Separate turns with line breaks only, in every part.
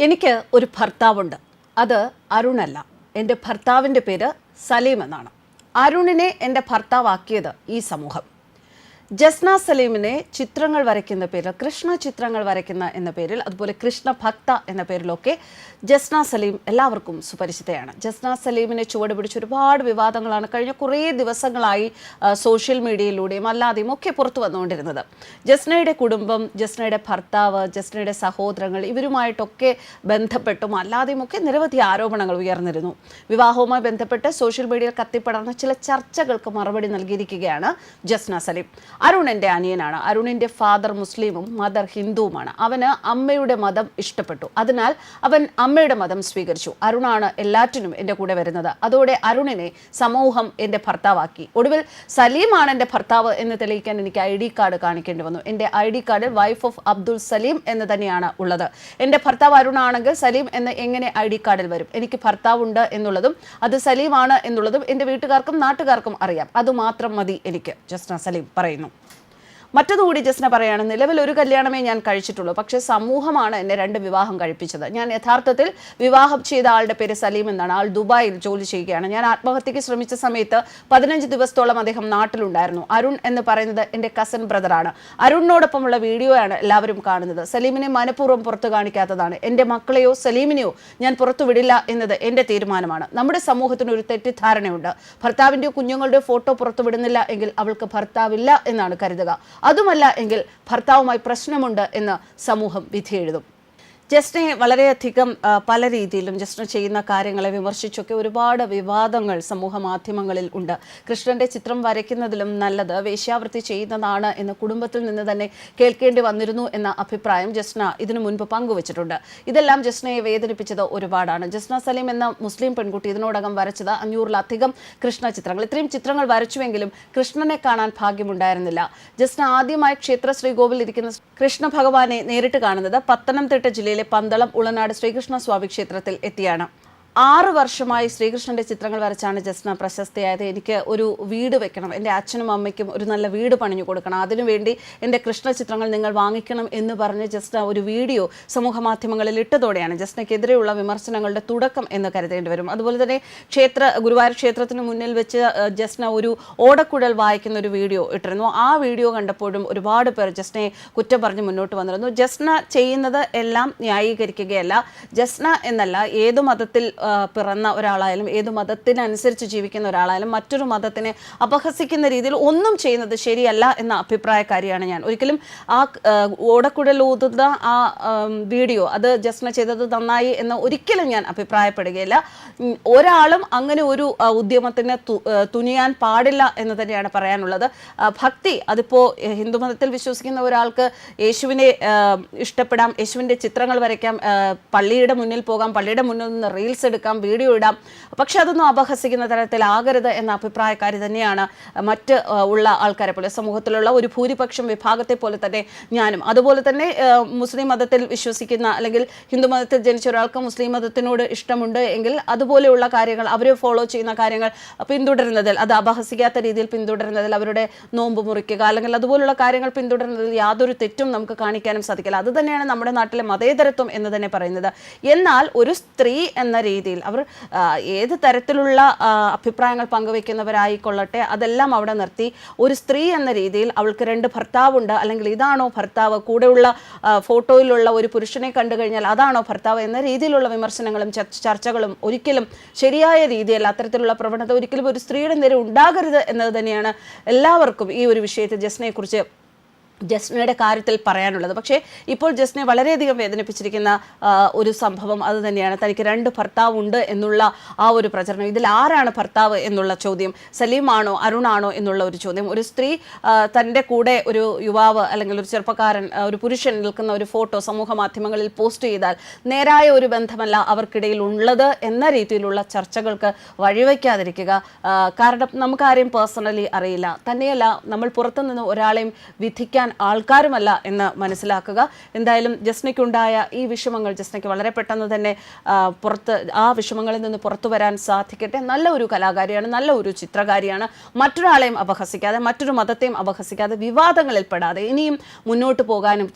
എനിക്ക് ഒരു ഭർത്താവുണ്ട്. അത് അരുണല്ല. എന്റെ ഭർത്താവിന്റെ പേര് സലീം എന്നാണ്. അരുണിനെ എന്റെ ഭർത്താവാക്കിയത് ഈ സമൂഹം. ജസ്ന സലീമിനെ ചിത്രങ്ങൾ വരയ്ക്കുന്ന പേരിൽ കൃഷ്ണ ചിത്രങ്ങൾ വരയ്ക്കുന്ന എന്ന പേരിൽ അതുപോലെ കൃഷ്ണ ഭക്ത എന്ന പേരിലൊക്കെ ജസ്ന സലീം എല്ലാവർക്കും സുപരിചിതയാണ്. ജസ്ന സലീമിനെ ചുവട് പിടിച്ച് ഒരുപാട് വിവാദങ്ങളാണ് കഴിഞ്ഞ കുറേ ദിവസങ്ങളായി സോഷ്യൽ മീഡിയയിലൂടെയും അല്ലാതെയും ഒക്കെ പുറത്തു വന്നുകൊണ്ടിരുന്നത്. ജസ്നയുടെ കുടുംബം ജസ്നയുടെ ഭർത്താവ് ജസ്നയുടെ സഹോദരങ്ങൾ ഇവരുമായിട്ടൊക്കെ ബന്ധപ്പെട്ടും അല്ലാതെയും ഒക്കെ നിരവധി ആരോപണങ്ങൾ ഉയർന്നിരുന്നു. വിവാഹവുമായി ബന്ധപ്പെട്ട് സോഷ്യൽ മീഡിയയിൽ കത്തിപ്പടർന്ന ചില ചർച്ചകൾക്ക് മറുപടി നൽകിയിരിക്കുകയാണ് ജസ്ന സലീം. അരുണിന്റെ അനിയനാണ്. അരുണിന്റെ ഫാദർ മുസ്ലിമും മദർ ഹിന്ദുവുമാണ്. അവന് അമ്മയുടെ മതം ഇഷ്ടപ്പെട്ടു. അതിനാൽ അവൻ അമ്മയുടെ മതം സ്വീകരിച്ചു. അരുണാണ് എല്ലാറ്റിനും എന്റെ കൂടെ വരുന്നത്. അതോടെ അരുണിനെ സമൂഹം എന്റെ ഭർത്താവാക്കി. ഒടുവിൽ സലീമാണ് എന്റെ ഭർത്താവ് എന്ന് തെളിയിക്കാൻ എനിക്ക് ഐ ഡി കാർഡ് കാണിക്കേണ്ടി വന്നു. എന്റെ ഐ ഡി കാർഡിൽ വൈഫ് ഓഫ് അബ്ദുൾ സലീം എന്ന് തന്നെയാണ് ഉള്ളത്. എന്റെ ഭർത്താവ് അരുണാണെങ്കിൽ സലീം എന്ന് എങ്ങനെ ഐ ഡി കാർഡിൽ വരും? എനിക്ക് ഭർത്താവുണ്ട് എന്നുള്ളതും അത് സലീമാണ് എന്നുള്ളതും എന്റെ വീട്ടുകാർക്കും നാട്ടുകാർക്കും അറിയാം. അതുമാത്രം മതി എനിക്ക്. ജസ്ന സലീം പറയുന്നു. కారణం മറ്റൊന്നുകൂടി ജസ്ന പറയാണ് നിലവിൽ ഒരു കല്യാണമേ ഞാൻ കഴിച്ചിട്ടുള്ളൂ പക്ഷേ സമൂഹമാണ് എന്നെ രണ്ട് വിവാഹം കഴിപ്പിച്ചത്. ഞാൻ യഥാർത്ഥത്തിൽ വിവാഹം ചെയ്ത ആളുടെ പേര് സലീം എന്നാണ്. ആൾ ദുബായിൽ ജോലി ചെയ്യുകയാണ്. ഞാൻ ആത്മഹത്യയ്ക്ക് ശ്രമിച്ച സമയത്ത് പതിനഞ്ച് ദിവസത്തോളം അദ്ദേഹം നാട്ടിലുണ്ടായിരുന്നു. അരുൺ എന്ന് പറയുന്നത് എന്റെ കസൻ ബ്രദറാണ് അരുണിനോടൊപ്പമുള്ള വീഡിയോയാണ് എല്ലാവരും കാണുന്നത്. സലീമിനെ മനഃപൂർവം പുറത്തു കാണിക്കാത്തതാണ്. എന്റെ മക്കളെയോ സലീമിനെയോ ഞാൻ പുറത്തു വിടില്ല എന്നത് എന്റെ തീരുമാനമാണ്. നമ്മുടെ സമൂഹത്തിന് ഒരു തെറ്റിദ്ധാരണയുണ്ട്. ഭർത്താവിന്റെയോ കുഞ്ഞുങ്ങളുടെയോ ഫോട്ടോ പുറത്തു വിടുന്നില്ല എങ്കിൽ അവൾക്ക് ഭർത്താവില്ല എന്നാണ് കരുതുക. അതുമല്ല എങ്കിൽ ഭർത്താവുമായി പ്രശ്നമുണ്ട് എന്ന് സമൂഹം വിധി എഴുതും ജസ്റ്റിനെ വളരെയധികം പല രീതിയിലും ജസ്റ്റിന് ചെയ്യുന്ന കാര്യങ്ങളെ വിമർശിച്ചൊക്കെ ഒരുപാട് വിവാദങ്ങൾ സമൂഹ മാധ്യമങ്ങളിൽ ഉണ്ട്. കൃഷ്ണന്റെ ചിത്രം വരയ്ക്കുന്നതിലും നല്ലത് വേശ്യാവൃത്തി ചെയ്യുന്നതാണ് എന്ന് കുടുംബത്തിൽ നിന്ന് തന്നെ കേൾക്കേണ്ടി വന്നിരുന്നു എന്ന അഭിപ്രായം ജസ്ന ഇതിനു മുൻപ് പങ്കുവച്ചിട്ടുണ്ട്. ഇതെല്ലാം ജസ്നയെ വേദനിപ്പിച്ചത് ഒരുപാടാണ്. ജസ്ന സലീം എന്ന മുസ്ലിം പെൺകുട്ടി ഇതിനോടകം വരച്ചത് അഞ്ഞൂറിലധികം കൃഷ്ണ ചിത്രങ്ങൾ. ഇത്രയും ചിത്രങ്ങൾ വരച്ചുവെങ്കിലും കൃഷ്ണനെ കാണാൻ ഭാഗ്യമുണ്ടായിരുന്നില്ല. ജസ്ന ആദ്യമായി ക്ഷേത്ര ശ്രീകോവിൽ ഇരിക്കുന്ന കൃഷ്ണ ഭഗവാനെ നേരിട്ട് കാണുന്നത് പത്തനംതിട്ട ജില്ലയിലെ പന്തളം ഉളനാട് ശ്രീകൃഷ്ണ സ്വാമി ക്ഷേത്രത്തിൽ എത്തിയാണ് ആറ് വർഷമായി ശ്രീകൃഷ്ണന്റെ ചിത്രങ്ങൾ വരച്ചാണ് ജസ്ന പ്രശസ്തയായത്. എനിക്ക് ഒരു വീട് വെക്കണം. എന്റെ അച്ഛനും അമ്മയ്ക്കും ഒരു നല്ല വീട് പണിഞ്ഞു കൊടുക്കണം. അതിനുവേണ്ടി എന്റെ കൃഷ്ണ ചിത്രങ്ങൾ നിങ്ങൾ വാങ്ങിക്കണം എന്ന് പറഞ്ഞ് ജസ്ന ഒരു വീഡിയോ സമൂഹ മാധ്യമങ്ങളിൽ ഇട്ടതോടെയാണ് ജസ്നയ്ക്കെതിരെയുള്ള വിമർശനങ്ങളുടെ തുടക്കം എന്ന് കരുതേണ്ടി വരും. അതുപോലെ തന്നെ ക്ഷേത്ര ഗുരുവായൂർ ക്ഷേത്രത്തിന് മുന്നിൽ വെച്ച് ജസ്ന ഒരു ഓടക്കുഴൽ വായിക്കുന്ന ഒരു വീഡിയോ ഇട്ടിരുന്നു. ആ വീഡിയോ കണ്ടപ്പോഴും ഒരുപാട് പേർ ജസ്നയെ കുറ്റം പറഞ്ഞ് മുന്നോട്ട് വന്നിരുന്നു. ജസ്ന ചെയ്യുന്നത് എല്ലാം ന്യായീകരിക്കുകയല്ല. ജസ്ന എന്നല്ല ഏത് മതത്തിൽ പിറന്ന ഒരാളായാലും ഏത് മതത്തിനനുസരിച്ച് ജീവിക്കുന്ന ഒരാളായാലും മറ്റൊരു മതത്തിനെ അപഹസിക്കുന്ന രീതിയിൽ ഒന്നും ചെയ്യുന്നത് ശരിയല്ല എന്ന അഭിപ്രായക്കാരിയാണ് ഞാൻ. ഒരിക്കലും ആ ഓടക്കുഴലൂതുന്ന ആ വീഡിയോ അത് ജസ്ന ചെയ്തത് നന്നായി എന്ന് ഒരിക്കലും ഞാൻ അഭിപ്രായപ്പെടുകയില്ല. ഒരാളും അങ്ങനെ ഒരു ഉദ്യമത്തിന് തുനിയാൻ പാടില്ല എന്ന് തന്നെയാണ് പറയാനുള്ളത്. ഭക്തി അതിപ്പോ എ, ഹിന്ദുമതത്തിൽ വിശ്വസിക്കുന്ന ഒരാൾക്ക് യേശുവിനെ ഇഷ്ടപ്പെടാം യേശുവിന്റെ ചിത്രങ്ങൾ വരയ്ക്കാം പള്ളിയുടെ മുന്നിൽ പോകാം പള്ളിയുടെ മുന്നിൽ നിന്ന് റീൽസ് എടുക്കാം വീഡിയോ ഇടാം. പക്ഷെ അതൊന്നും അപഹസിക്കുന്ന തരത്തിലാകരുത് എന്ന അഭിപ്രായക്കാർ തന്നെയാണ് മറ്റ് ഉള്ള ആൾക്കാരെ പോലെ സമൂഹത്തിലുള്ള ഒരു ഭൂരിപക്ഷം വിഭാഗത്തെ പോലെ തന്നെ ഞാനും. അതുപോലെ തന്നെ മുസ്ലിം മതത്തിൽ വിശ്വസിക്കുന്ന അല്ലെങ്കിൽ ഹിന്ദു മതത്തിൽ ജനിച്ച ഒരാൾക്ക് മുസ്ലിം മതത്തിനോട് ഇഷ്ടമുണ്ട് എങ്കിൽ അതുപോലെയുള്ള കാര്യങ്ങൾ അവർ ഫോളോ ചെയ്യുന്ന കാര്യങ്ങൾ പിന്തുടരുന്നതിൽ അത് അപഹസിക്കാത്ത രീതിയിൽ പിന്തുടരുന്നതിൽ അവരുടെ നോമ്പ് മുറിക്കുക അല്ലെങ്കിൽ അതുപോലുള്ള കാര്യങ്ങൾ പിന്തുടരുന്നതിൽ യാതൊരു തെറ്റും നമുക്ക് കാണിക്കാനും സാധിക്കില്ല. അത് തന്നെയാണ് നമ്മുടെ നാട്ടിലെ മതേതരത്വം എന്ന് തന്നെ പറയുന്നത്. എന്നാൽ ഒരു സ്ത്രീ എന്ന രീതിയിൽ അവർ ഏത് തരത്തിലുള്ള അഭിപ്രായങ്ങൾ പങ്കുവെക്കുന്നവരായിക്കൊള്ളട്ടെ അതെല്ലാം അവിടെ നിർത്തി. ഒരു സ്ത്രീ എന്ന രീതിയിൽ അവൾക്ക് രണ്ട് ഭർത്താവുണ്ട്. അല്ലെങ്കിൽ ഇതാണോ ഭർത്താവ്? കൂടെയുള്ള ഫോട്ടോയിലുള്ള ഒരു പുരുഷനെ കണ്ടു കഴിഞ്ഞാൽ അതാണോ ഭർത്താവ് എന്ന രീതിയിലുള്ള വിമർശനങ്ങളും ചർച്ചകളും ഒരിക്കലും ശരിയായ രീതിയിൽ അത്തരത്തിലുള്ള പ്രവണത ഒരിക്കലും ഒരു സ്ത്രീയുടെ നേരെ ഉണ്ടാകരുത് എന്നത് തന്നെയാണ് എല്ലാവർക്കും ഈ ഒരു വിഷയത്തിൽ ജസ്നയെക്കുറിച്ച് ജസ്നയുടെ കാര്യത്തിൽ പറയാനുള്ളത്. പക്ഷേ ഇപ്പോൾ ജസ്നെ വളരെയധികം വേദനിപ്പിച്ചിരിക്കുന്ന ഒരു സംഭവം അത് തന്നെയാണ്. തനിക്ക് രണ്ട് ഭർത്താവുണ്ട് എന്നുള്ള ആ ഒരു പ്രചരണം. ഇതിൽ ആരാണ് ഭർത്താവ് എന്നുള്ള ചോദ്യം സലീമാണോ അരുണാണോ എന്നുള്ള ഒരു ചോദ്യം. ഒരു സ്ത്രീ തന്റെ കൂടെ ഒരു യുവാവ് അല്ലെങ്കിൽ ഒരു ചെറുപ്പക്കാരൻ ഒരു പുരുഷൻ നിൽക്കുന്ന ഒരു ഫോട്ടോ സമൂഹ മാധ്യമങ്ങളിൽ പോസ്റ്റ് ചെയ്താൽ നേരായ ഒരു ബന്ധമല്ല അവർക്കിടയിൽ ഉള്ളത് എന്ന രീതിയിലുള്ള ചർച്ചകൾക്ക് വഴിവെക്കാതിരിക്കുക. കാരണം നമുക്കാരെയും പേഴ്സണലി അറിയില്ല. തന്നെയല്ല നമ്മൾ പുറത്തുനിന്ന് ഒരാളെയും വിധിക്കാൻ പറയാൻ ആൾക്കാരുമല്ല എന്ന് മനസ്സിലാക്കുക. എന്തായാലും ജസ്നയ്ക്കുണ്ടായ ഈ വിഷമങ്ങൾ ജസ്നയ്ക്ക് വളരെ പെട്ടെന്ന് തന്നെ പുറത്ത് ആ വിഷമങ്ങളിൽ നിന്ന് പുറത്തു വരാൻ സാധിക്കട്ടെ. നല്ല ഒരു കലാകാരിയാണ് നല്ല ഒരു ചിത്രകാരിയാണ്. മറ്റൊരാളെയും അപഹസിക്കാതെ മറ്റൊരു മതത്തെയും അപഹസിക്കാതെ വിവാദങ്ങളിൽ പെടാതെ ഇനിയും മുന്നോട്ട് പോകാനും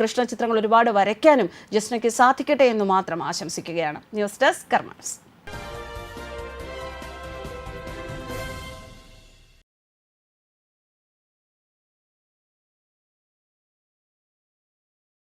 കൃഷ്ണ ചിത്രങ്ങൾ ഒരുപാട് വരയ്ക്കാനും ജസ്നയ്ക്ക് സാധിക്കട്ടെ എന്ന് മാത്രം ആശംസിക്കുകയാണ്. News desk karmas